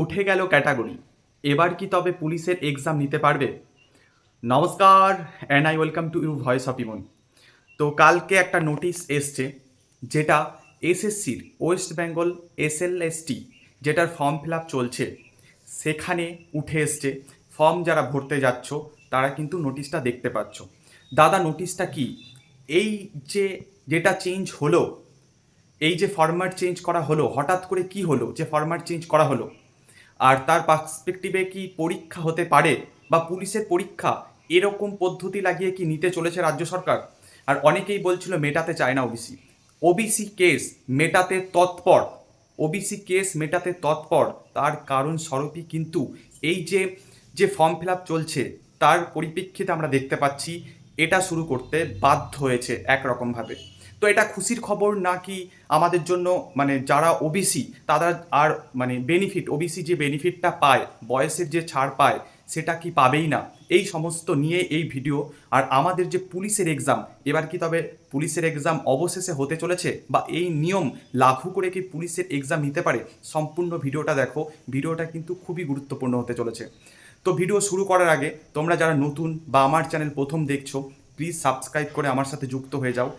উঠে গেল ক্যাটাগরি। এবার কি তবে পুলিশের এক্সাম নিতে পারবে? নমস্কার and I welcome to you voice of Emon তো কালকে একটা নোটিশ এসছে, যেটা এসএসসির ওয়েস্ট বেঙ্গল এসএলএসটি যেটার ফর্ম ফিল আপ চলছে, সেখানে উঠে এসছে। ফর্ম যারা ভরতে যাচ্ছ, তারা কিন্তু নোটিশটা দেখতে পাচ্ছ। দাদা নোটিশটা কি? এই যে যেটা চেঞ্জ হলো, এই যে ফরম্যাট চেঞ্জ করা হলো, হঠাৎ করে কি হলো? যে ফরম্যাট চেঞ্জ করা হলো আর তার পার্সপেক্টিভে কি পরীক্ষা হতে পারে বা পুলিশের পরীক্ষা এরকম পদ্ধতি লাগিয়ে কি নিতে চলেছে রাজ্য সরকার? আর অনেকেই বলছিল মেটাতে চায় না ওবিসি। ওবিসি কেস মেটাতে তৎপর। ওবিসি কেস মেটাতে তৎপর। তার কারণ স্বরূপই কিন্তু এই যে যে ফর্ম ফিল চলছে, তার পরিপ্রেক্ষিতে আমরা দেখতে পাচ্ছি এটা শুরু করতে বাধ্য হয়েছে একরকমভাবে। তো এটা খুশির খবর নাকি আমাদের জন্য মানে যারা ওবিসি তারা আর মানে বেনিফিট ওবিসি যে বেনিফিটটা পায়, বয়সের যে ছাড় পায়, সেটা কি পাবেই না? এই সমস্ত নিয়ে এই ভিডিও আর আমাদের যে পুলিশের এক্সাম এবার কি তবে পুলিশের এক্সাম অবশেষে হতে চলেছে? বা এই নিয়ম লাঘু করে কি পুলিশের এক্সাম নিতে পারে? সম্পূর্ণ ভিডিওটা দেখো। ভিডিওটা কিন্তু খুবই গুরুত্বপূর্ণ হতে চলেছে। তো ভিডিও শুরু করার আগে তোমরা যারা নতুন বা আমার চ্যানেল প্রথম দেখছ প্লিজ সাবস্ক্রাইব করে আমার সাথে যুক্ত হয়ে যাও।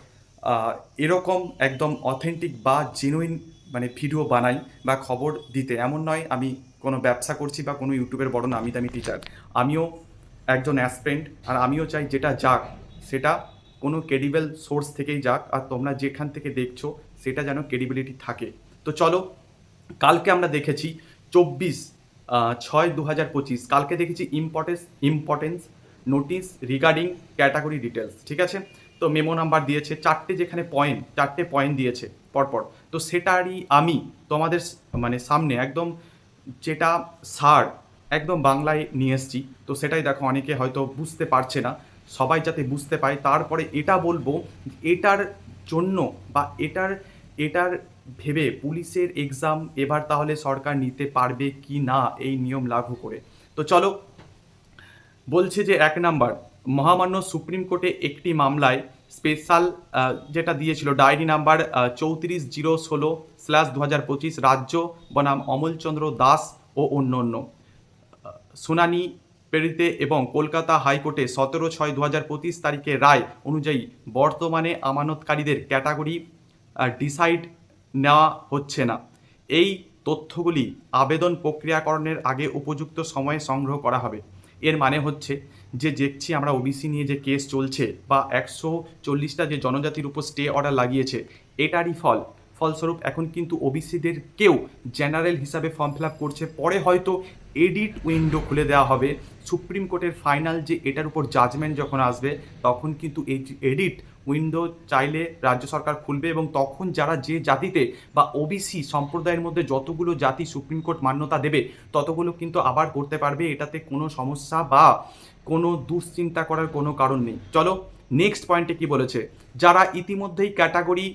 এরকম একদম অথেন্টিক বা জেনুইন মানে ভিডিও বানাই বা খবর দিতে। এমন নয় আমি কোনো ব্যবসা করছি বা কোনো ইউটিউবের বড় নামি দামি টিচার আমিও একজন অ্যাসপেন্ট আর আমিও চাই যেটা যাক, সেটা কোনো ক্রেডিবল সোর্স থেকেই যাক আর তোমরা যেখান থেকে দেখছ সেটা যেন ক্রেডিবিলিটি থাকে। তো চলো, কালকে আমরা দেখেছি চব্বিশ ছয় দু হাজার পঁচিশ। কালকে দেখেছি importance importance notice regarding category details ঠিক আছে? তো মেমো নাম্বার দিয়েছে, চারটে যেখানে পয়েন্ট চারটে পয়েন্ট দিয়েছে পরপর। তো সেটারই আমি তোমাদের মানে সামনে একদম যেটা সার একদম বাংলায় নিয়ে এসেছি। তো সেটাই দেখো, অনেকে হয়তো বুঝতে পারছে না। সবাই যাতে বুঝতে পায়, তারপরে এটা বলব, এটার জন্য বা এটার এটার ভেবে পুলিশের এক্সাম এবার তাহলে সরকার নিতে পারবে কি না, এই নিয়ম লাগু করে। তো চলো, বলছে যে এক নাম্বার মহামান্য সুপ্রিম কোর্টে একটি মামলায় স্পেশাল যেটা দিয়েছিল ডায়েরি নাম্বার চৌত্রিশ জিরো ষোলো স্ল্যাশ দু হাজার পঁচিশ রাজ্য বনাম অমলচন্দ্র দাস ও অন্য অন্য শুনানি পেরিতে এবং কলকাতা হাইকোর্টে সতেরো ছয় দু হাজার পঁচিশ তারিখে রায় অনুযায়ী বর্তমানে আমানতকারীদের ক্যাটাগরি ডিসাইড নেওয়া হচ্ছে না। এই তথ্যগুলি আবেদন প্রক্রিয়াকরণের আগে উপযুক্ত সময়ে সংগ্রহ করা হবে। এর মানে হচ্ছে যে দেখছি আমরা ওবিসি নিয়ে যে কেস চলছে বা একশো চল্লিশটা যে জনজাতির উপর স্টে অর্ডার লাগিয়েছে, এটারই ফল। ফলস্বরূপ এখন কিন্তু ওবিসিদের কেউ জেনারেল হিসাবে ফর্ম ফিল আপ করছে, পরে হয়তো এডিট উইন্ডো খুলে দেওয়া হবে। সুপ্রিম কোর্টের ফাইনাল যে এটার উপর জাজমেন্ট যখন আসবে, তখন কিন্তু এই এডিট উইন্ডো চাইলে রাজ্য সরকার খুলবে এবং তখন যারা যে জাতিতে বা ওবিসি সম্প্রদায়ের মধ্যে যতগুলো জাতি সুপ্রিম কোর্ট মান্যতা দেবে, ততগুলো কিন্তু আবার করতে পারবে। এটাতে কোনো সমস্যা বা কোনো দুশ্চিন্তা করার কোনো কারণ নেই। চলো নেক্সট পয়েন্টে কি বলেছে? যারা ইতিমধ্যেই ক্যাটাগরি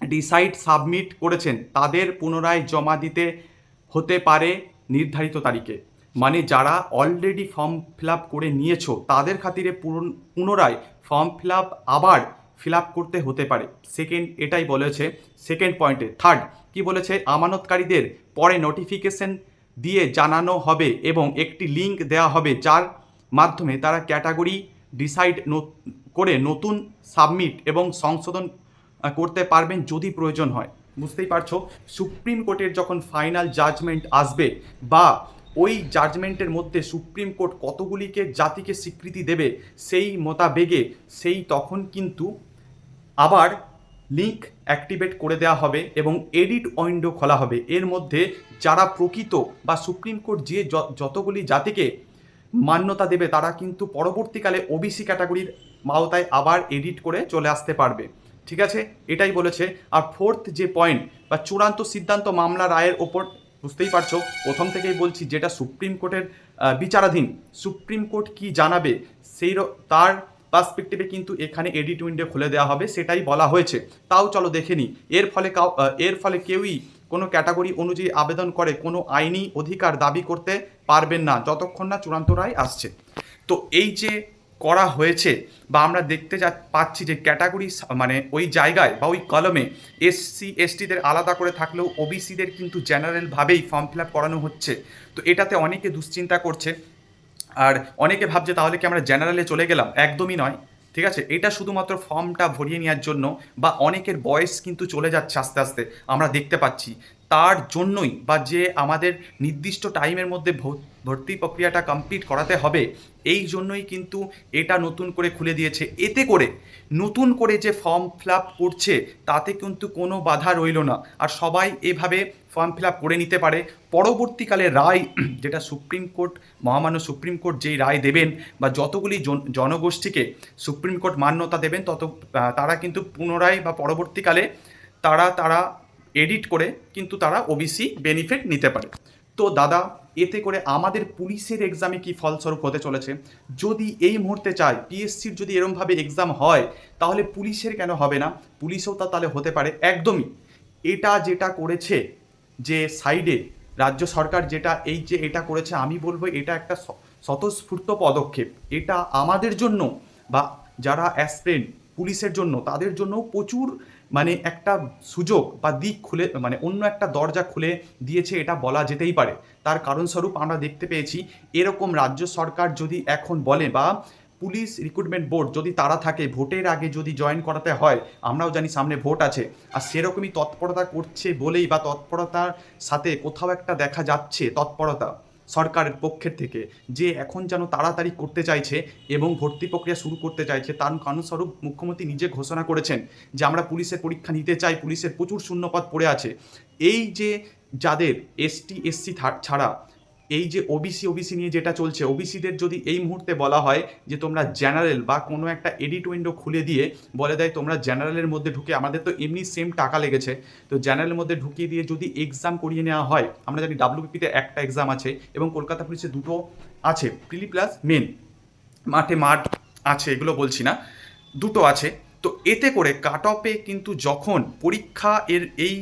ডিসাইড সাবমিট করেছেন, তাদের পুনরায় জমা দিতে হতে পারে নির্ধারিত তারিখে। মানে যারা অলরেডি ফর্ম ফিল আপ করে নিয়েছো, তাদের খাতিরে পুনরায় ফর্ম ফিল আপ আবার ফিল আপ করতে হতে পারে। সেকেন্ড এটাই বলেছে সেকেন্ড পয়েন্টে থার্ড কি বলেছে? আমানতকারীদের পরে নোটিফিকেশন দিয়ে জানানো হবে এবং একটি লিংক দেওয়া হবে, যার মাধ্যমে তারা ক্যাটাগরি ডিসাইড করে নতুন সাবমিট এবং সংশোধন করতে পারবেন যদি প্রয়োজন হয়। বুঝতেই পারছ? সুপ্রিম কোর্টের যখন ফাইনাল জাজমেন্ট আসবে বা ওই জাজমেন্টের মধ্যে সুপ্রিম কোর্ট কতগুলিকে জাতিকে স্বীকৃতি দেবে সেই মোতাবেগে সেই তখন কিন্তু আবার লিঙ্ক অ্যাক্টিভেট করে দেওয়া হবে এবং এডিট উইন্ডো খোলা হবে। এর মধ্যে যারা প্রকৃত বা সুপ্রিম কোর্ট যে যতগুলি জাতিকে মান্যতা দেবে, তারা কিন্তু পরবর্তীকালে ওবিসি ক্যাটাগরির মাওতায় আবার এডিট করে চলে আসতে পারবে। ঠিক আছে? এটাই বলেছে। আর ফোর্থ যে পয়েন্ট বা চূড়ান্ত সিদ্ধান্ত মামলা রায়ের ওপর বুঝতেই পারছ? প্রথম থেকেই বলছি, যেটা সুপ্রিম কোর্টের বিচারাধীন, সুপ্রিম কোর্ট কি জানাবে? সেই তার পার্সপেক্টিভে কিন্তু এখানে এডিট উইন্ডো খুলে দেওয়া হবে, সেটাই বলা হয়েছে। তাও চলো দেখে নিই। এর ফলে কাউ এর ফলে কেউই কোনো ক্যাটাগরি অনুযায়ী আবেদন করে, কোনো আইনি অধিকার দাবি করতে পারবেন না, যতক্ষণ না চূড়ান্ত রায় আসছে। তো এই যে করা হয়েছে বা আমরা দেখতে যা পাচ্ছি যে ক্যাটাগরি মানে ওই জায়গায় বা ওই কলমে এসসি এসটিদের আলাদা করে থাকলেও ওবিসিদের কিন্তু জেনারেলভাবেই ফর্ম ফিল আপ করানো হচ্ছে। তো এটাতে অনেকে দুশ্চিন্তা করছে। আর অনেকে ভাবছে তাহলে কি আমরা জেনারেলে চলে গেলাম? একদমই নয়। ঠিক আছে? এটা শুধুমাত্র ফর্মটা ভরিয়ে নেওয়ার জন্য বা অনেকের বয়স কিন্তু চলে যাচ্ছে আস্তে আস্তে। আমরা দেখতে পাচ্ছি। তার জন্যই বা যে আমাদের নির্দিষ্ট টাইমের মধ্যে ভর্তি প্রক্রিয়াটা কমপ্লিট করাতে হবে, এই জন্যই কিন্তু এটা নতুন করে খুলে দিয়েছে। এতে করে নতুন করে যে ফর্ম ফিল আপ করছে, তাতে কিন্তু কোনো বাধা রইল না। আর সবাই এভাবে ফর্ম ফিল আপ করে নিতে পারে। পরবর্তীকালে রায়, যেটা সুপ্রিম কোর্ট, মহামান্য সুপ্রিম কোর্ট যেই রায় দেবেন বা যতগুলি জন- জনগোষ্ঠীকে সুপ্রিম কোর্ট মান্যতা দেবেন, তত তারা কিন্তু পুনরায় বা পরবর্তীকালে তারা তারা এডিট করে কিন্তু তারা ওবিসি বেনিফিট নিতে পারে। তো দাদা, এতে করে আমাদের পুলিশের এক্সামে কি ফলস্বরূপ হতে চলেছে? যদি এই মুহূর্তে চাই পিএসসির যদি এরমভাবে এক্সাম হয়, তাহলে পুলিশের কেন হবে না? পুলিশও তা তাহলে হতে পারে। একদমই। এটা যেটা করেছে যে সাইডে রাজ্য সরকার যেটা, এই যে এটা করেছে, আমি বলব এটা একটা স্বতঃস্ফূর্ত পদক্ষেপ। এটা আমাদের জন্য বা যারা অ্যাসপ্রেন্ট পুলিশের জন্য, তাদের জন্য প্রচুর মানে একটা সুযোগ বা দিক খুলে মানে অন্য একটা দরজা খুলে দিয়েছে এটা বলা যেতেই পারে। তার কারণস্বরূপ আমরা দেখতে পেয়েছি, এরকম রাজ্য সরকার যদি এখন বলে বা পুলিশ রিক্রুটমেন্ট বোর্ড যদি তারা থাকে, ভোটের আগে যদি জয়েন করাতে হয়, আমরাও জানি সামনে ভোট আছে, আর সেরকমই তৎপরতা করছে বলেই বা তৎপরতার সাথে কোথাও একটা দেখা যাচ্ছে তৎপরতা। সরকারের পক্ষের থেকে যে এখন যেন তাড়াতাড়ি করতে চাইছে এবং ভর্তি প্রক্রিয়া শুরু করতে চাইছে, তার কারণস্বরূপ মুখ্যমন্ত্রী নিজে ঘোষণা করেছেন যে আমরা পুলিশের পরীক্ষা নিতে চাই, পুলিশের প্রচুর শূন্যপদ পড়ে আছে। এই যে যাদের এসটি এসসি ছাড়া এই যে ওবিসি ওবিসি নিয়ে যেটা চলছে ওবিসিদের যদি এই মুহূর্তে বলা হয় যে তোমরা জেনারেল বা কোনো একটা এডিট উইন্ডো খুলে দিয়ে বলে দেয় তোমরা জেনারেলের মধ্যে ঢুকে, আমাদের তো এমনি সেম টাকা লেগেছে। তো জেনারেলের মধ্যে ঢুকিয়ে দিয়ে যদি এক্সাম করিয়ে নেওয়া হয়, আমরা জানি ডাব্লিউবিপিতে একটা এক্সাম আছে এবং কলকাতা পুলিশে দুটো আছে প্রিলি প্লাস মেন মাঠে মাঠ আছে, এগুলো বলছি না, দুটো আছে। তো এতে করে কাট অফে কিন্তু যখন পরীক্ষা এর এই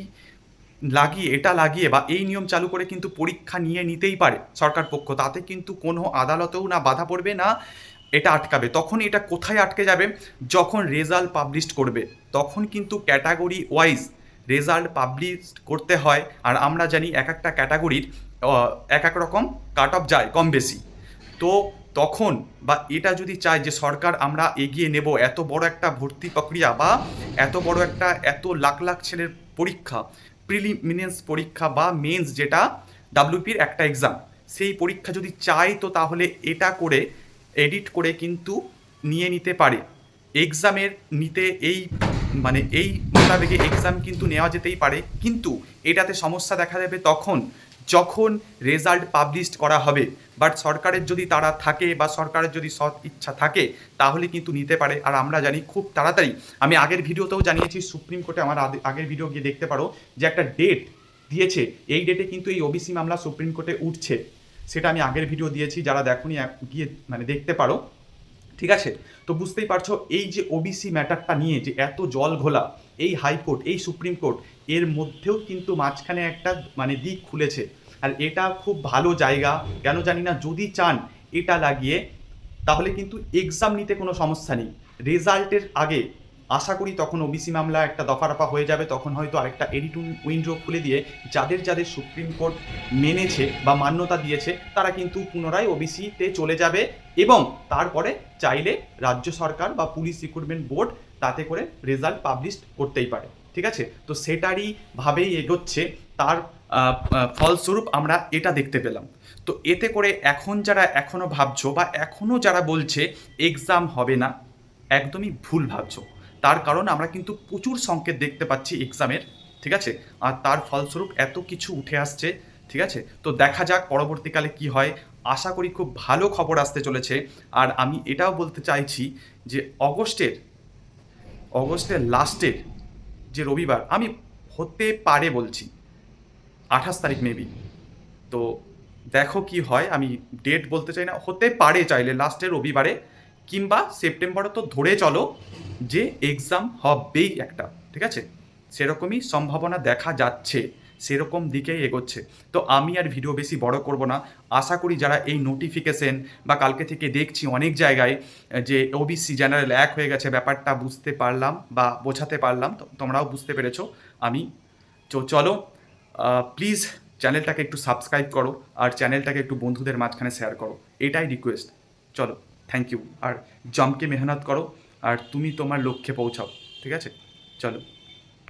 লাগিয়ে, এটা লাগিয়ে বা এই নিয়ম চালু করে কিন্তু পরীক্ষা নিয়ে নিতেই পারে সরকার পক্ষ। তাতে কিন্তু কোনো আদালতেও না বাধা পড়বে না এটা আটকাবে। তখন এটা কোথায় আটকে যাবে? যখন রেজাল্ট পাবলিশ করবে, তখন কিন্তু ক্যাটাগরি ওয়াইজ রেজাল্ট পাবলিশ করতে হয়। আর আমরা জানি এক একটা ক্যাটাগরির এক এক রকম কাট অফ যায় কম বেশি। তো তখন বা এটা যদি চায় যে সরকার আমরা এগিয়ে নেব, এত বড় একটা ভর্তি প্রক্রিয়া বা এত বড় একটা, এত লাখ লাখ ছেলের পরীক্ষা প্রিলিমিনেন্স পরীক্ষা বা মেন্স যেটা ডাব্লিউপির একটা এক্সাম সেই পরীক্ষা যদি চায় তো তাহলে এটা করে এডিট করে কিন্তু নিয়ে নিতে পারে। এক্সামের নিতে এই মানে এই মোতাবেকে এক্সাম কিন্তু নেওয়া যেতেই পারে। কিন্তু এটাতে সমস্যা দেখা যাবে তখন যখন রেজাল্ট পাবলিশ করা হবে বাট সরকারের যদি তারা থাকে বা সরকারের যদি সৎ ইচ্ছা থাকে, তাহলে কিন্তু নিতে পারে। আর আমরা জানি খুব তাড়াতাড়ি, আমি আগের ভিডিওতেও জানিয়েছি, সুপ্রিম কোর্টে আমার আগের ভিডিও গিয়ে দেখতে পারো যে একটা ডেট দিয়েছে। এই ডেটে কিন্তু এই ওবিসি মামলা সুপ্রিম কোর্টে উঠছে। সেটা আমি আগের ভিডিও দিয়েছি, যারা দেখোনি গিয়ে মানে দেখতে পারো। ঠিক আছে? তো বুঝতেই পারছ, এই যে ওবিসি ম্যাটারটা নিয়ে যে এত জল ঘোলা, এই হাইকোর্ট এই সুপ্রিম কোর্ট এর মধ্যেও কিন্তু মাঝখানে একটা মানে দিক খুলেছে। আর এটা খুব ভালো জায়গা। কেন জানি না, যদি চান এটা লাগিয়ে, তাহলে কিন্তু এক্সাম নিতে কোনো সমস্যা নেই। রেজাল্টের আগে আশা করি তখন ওবিসি মামলা একটা দফারফা হয়ে যাবে। তখন হয়তো আরেকটা এডিট উইন্ডো খুলে দিয়ে যাদের যাদের সুপ্রিম কোর্ট মেনেছে বা মান্যতা দিয়েছে, তারা কিন্তু পুনরায় ওবিসিতে চলে যাবে এবং তারপরে চাইলে রাজ্য সরকার বা পুলিশ রিক্রুটমেন্ট বোর্ড তাতে করে রেজাল্ট পাবলিশ করতেই পারে, ঠিক আছে? তো সেটারই ভাবেই এগোচ্ছে, তার ফলস্বরূপ আমরা এটা দেখতে পেলাম। তো এতে করে এখন যারা এখনও ভাবছ বা এখনও যারা বলছে এক্সাম হবে না, একদমই ভুল ভাবছ। তার কারণ আমরা কিন্তু প্রচুর সংকেত দেখতে পাচ্ছি এক্সামের ঠিক আছে? আর তার ফলস্বরূপ এত কিছু উঠে আসছে, ঠিক আছে? তো দেখা যাক পরবর্তীকালে কি হয়। আশা করি খুব ভালো খবর আসতে চলেছে। আর আমি এটাও বলতে চাইছি যে, অগস্টের অগস্টের লাস্টের যে রবিবার, আমি হতে পারে বলছি, আঠাশ তারিখ মেবি তো দেখো কি হয়, আমি ডেট বলতে চাই না, হতে পারে চাইলে লাস্টের রবিবারে কিংবা সেপ্টেম্বরে তো ধরে চলো যে এক্সাম হবেই একটা, ঠিক আছে? সেরকমই সম্ভাবনা দেখা যাচ্ছে। সেরকম দিকেই এগোচ্ছে। তো আমি আর ভিডিও বেশি বড় করব না। আশা করি যারা এই নোটিফিকেশন বা কালকে থেকে দেখছি অনেক জায়গায়, যে ওবিসি জেনারেল এক হয়ে গেছে, ব্যাপারটা বুঝতে পারলাম বা বোঝাতে পারলাম তোমরাও বুঝতে পেরেছ। আমি, তো চলো প্লিজ চ্যানেলটাকে একটু সাবস্ক্রাইব করো আর চ্যানেলটাকে একটু বন্ধুদের মাঝখানে শেয়ার করো। এটাই রিকোয়েস্ট চলো থ্যাংক ইউ আর জমকে মেহনত করো আর তুমি তোমার লক্ষ্যে পৌঁছাও, ঠিক আছে? চলো।